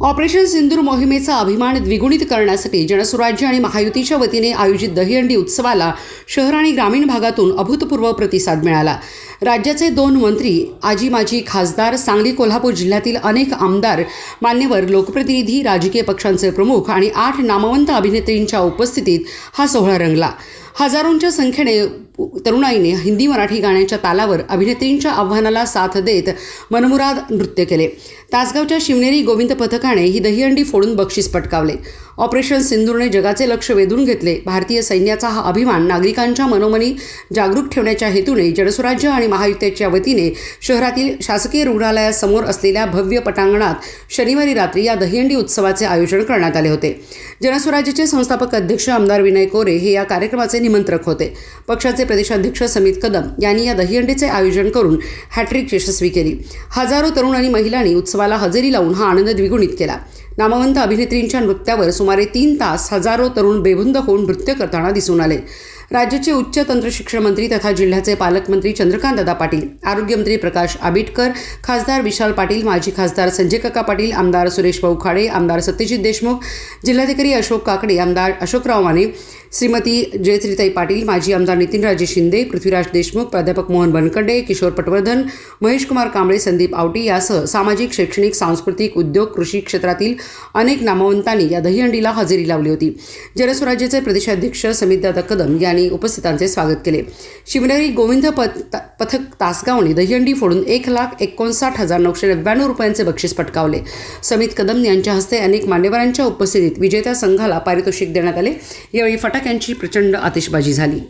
Operation सिंदूर मोहिमेचा अभिमान द्विगुणित करण्यासाठी जनसुराज्य आणि महायुतीच्या वतीने आयोजित दहीहंडी उत्सवाला शहर आणि ग्रामीण भागातून अभूतपूर्व प्रतिसाद मिळाला. राज्याचे दोन मंत्री आजी माजी खासदार सांगली कोल्हापूर जिल्ह्यातील अनेक आमदार मान्यवर लोकप्रतिनिधी राजकीय पक्षांचे प्रमुख आणि आठ नामवंत अभिनेत्रींच्या उपस्थितीत हा सोहळा रंगला. हजारोंच्या संख्येने तरुणाईने हिंदी मराठी गाण्याच्या तालावर अभिनेत्रींच्या आव्हानाला साथ देत मनमुराद नृत्य केले. तासगावच्या शिवनेरी गोविंद पथकाने ही दहीहंडी फोडून बक्षीस पटकावले. ऑपरेशन सिंधूरने जगाचे लक्ष वेधून घेतले. भारतीय सैन्याचा हा अभिमान नागरिकांच्या मनोमनी जागरूक ठेवण्याच्या हेतूने जनस्वराज्य आणि महायुतीच्या वतीने शहरातील शासकीय रुग्णालयासमोर असलेल्या भव्य पटांगणात शनिवारी रात्री या दहीहंडी उत्सवाचे आयोजन करण्यात आले होते. जनस्वराज्याचे संस्थापक अध्यक्ष आमदार विनय कोरे हे या कार्यक्रमाचे निमंत्रक होते. पक्षाचे प्रदेशाध्यक्ष समित कदम यांनी या दहीहंडीचे आयोजन करून हॅट्रिक यशस्वी केली. हजारो तरुण आणि महिलांनी उत्सवाला हजेरी लावून हा आनंद द्विगुणित केला. नामवंत अभिनेत्रींच्या नृत्यावर सुमारे तीन तास हजारो तरुण बेबुंद होऊन नृत्य करताना दिसून आले. राज्याचे उच्च तंत्रशिक्षण मंत्री तथा जिल्ह्याचे पालकमंत्री चंद्रकांत दादा पाटील आरोग्यमंत्री प्रकाश आबिटकर खासदार विशाल पाटील माजी खासदार संजय काका पाटील आमदार सुरेश भाऊ खाडे आमदार सत्यजित देशमुख जिल्हाधिकारी अशोक काकडे आमदार अशोकराव माने श्रीमती जयश्रीताई पाटील माजी आमदार नितीनराजे शिंदे पृथ्वीराज देशमुख प्राध्यापक मोहन बनकंडे किशोर पटवर्धन महेशकुमार कांबळे संदीप आवटी यासह सामाजिक शैक्षणिक सांस्कृतिक उद्योग कृषी क्षेत्रातील अनेक नामवंतांनी या दहीहंडीला हजेरी लावली होती. जनस्वराज्याचे प्रदेशाध्यक्ष समितदादा कदम यांनी उपस्थितांचे स्वागत केले. शिवनेरी गोविंद पथ पथक तासगावने दहीहंडी फोडून एक लाख एकोणसाठ हजार नऊशे नव्याण्णव रुपयांचे बक्षीस पटकावले. समित कदम यांच्या हस्ते अनेक मान्यवरांच्या उपस्थितीत विजेत्या संघाला पारितोषिक देण्यात आले. यावेळी फटाक्यांची प्रचंड आतिषबाजी झाली.